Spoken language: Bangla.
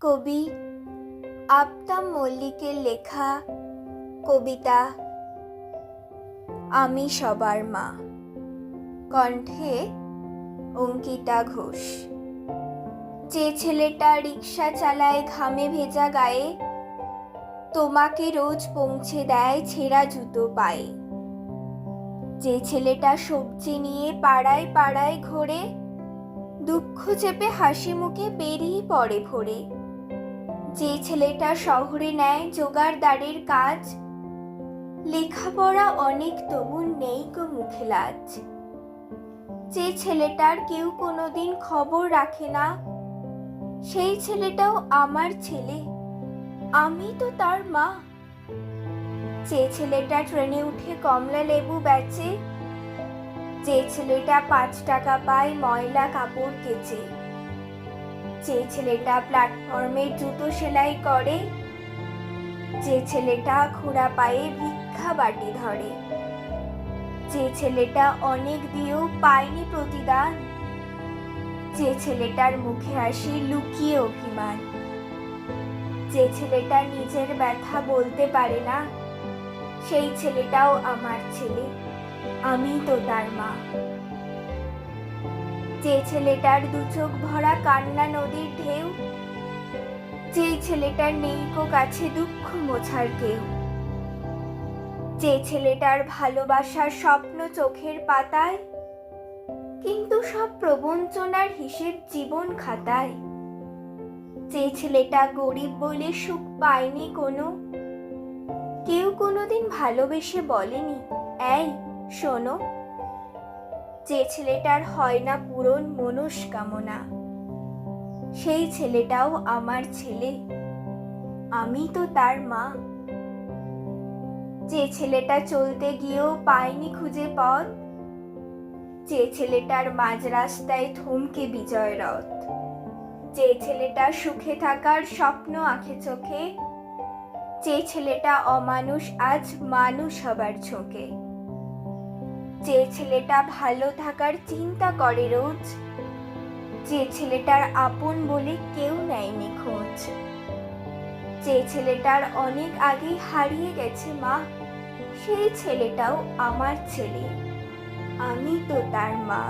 কবি আফতাব মল্লিকের লেখা কবিতা, আমি সবার মা কণ্ঠে অঙ্কিতা ঘোষ। যে ছেলেটা রিক্সা চালায়, ঘামে ভেজা গায়ে, তোমাকে রোজ পৌঁছে দেয়, ছেঁড়া জুতো পায়ে। যে ছেলেটা সবজি নিয়ে পাড়ায় পাড়ায় ঘোরে, দুঃখ চেপে হাসি মুখে বেরিয়ে পড়ে ভোরে। যে ছেলেটা শহরে নেয় জোগাড়দারের কাজ। লেখাপড়া অনেক তবু নেই গো মুখে লাজ যে ছেলেটার কেউ কোনোদিন খবর রাখে না, সেই ছেলেটাও আমার ছেলে। আমি তো তার মা। যে ছেলেটা ট্রেনে উঠে কমলা লেবু বেচে, যে ছেলেটা পাঁচ টাকা পায় ময়লা কাপড় কেচে। যে ছেলেটা প্ল্যাটফর্মে জুতো সেলাই করে, যে ছেলেটা খোড়া পায়ে ভিক্ষা বাটি ধরে, যে ছেলেটা অনেক দিয়েও পায়নি প্রতিদান, যে ছেলেটার মুখে হাসি লুকিয়ে অভিমান, যে ছেলেটা নিজের ব্যথা বলতে পারে না, সেই ছেলেটাও আমার ছেলে, আমি তো তার মা। যে ছেলেটার দু চোখ ভরা কান্না নদীর ঢেউ, যে ছেলেটার নেই কাছে দুঃখ মোছার কেউ, যে ছেলেটার ভালোবাসার স্বপ্ন চোখের পাতায়, কিন্তু সব প্রবঞ্চনার হিসেব জীবন খাতায়। যে ছেলেটা গরিব বলে সুখ পায়নি কোনো, কেউ কোনোদিন ভালোবেসে বলেনি, এই, শোনো যে ছেলেটার হয় না পূরণ মনস্কামনা, সেই ছেলেটাও আমার ছেলে। আমি তো তার মা। যে ছেলেটা চলতে গিয়েও পায়নি খুঁজে পথ, যে ছেলেটার মাঝ রাস্তায় থমকে বিজয় রথ। যে ছেলেটা সুখে থাকার স্বপ্ন আঁখে চোখে, যে ছেলেটা অমানুষ আজ মানুষ হবার ঝোঁকে। যে ছেলেটা ভালো থাকার চিন্তা করে রোজ, যে ছেলেটার আপন বলে কেউ নেয়নি খোঁজ। যে ছেলেটার অনেক আগেই হারিয়ে গেছে মা, সেই ছেলেটাও আমার ছেলে। আমি তো তার মা।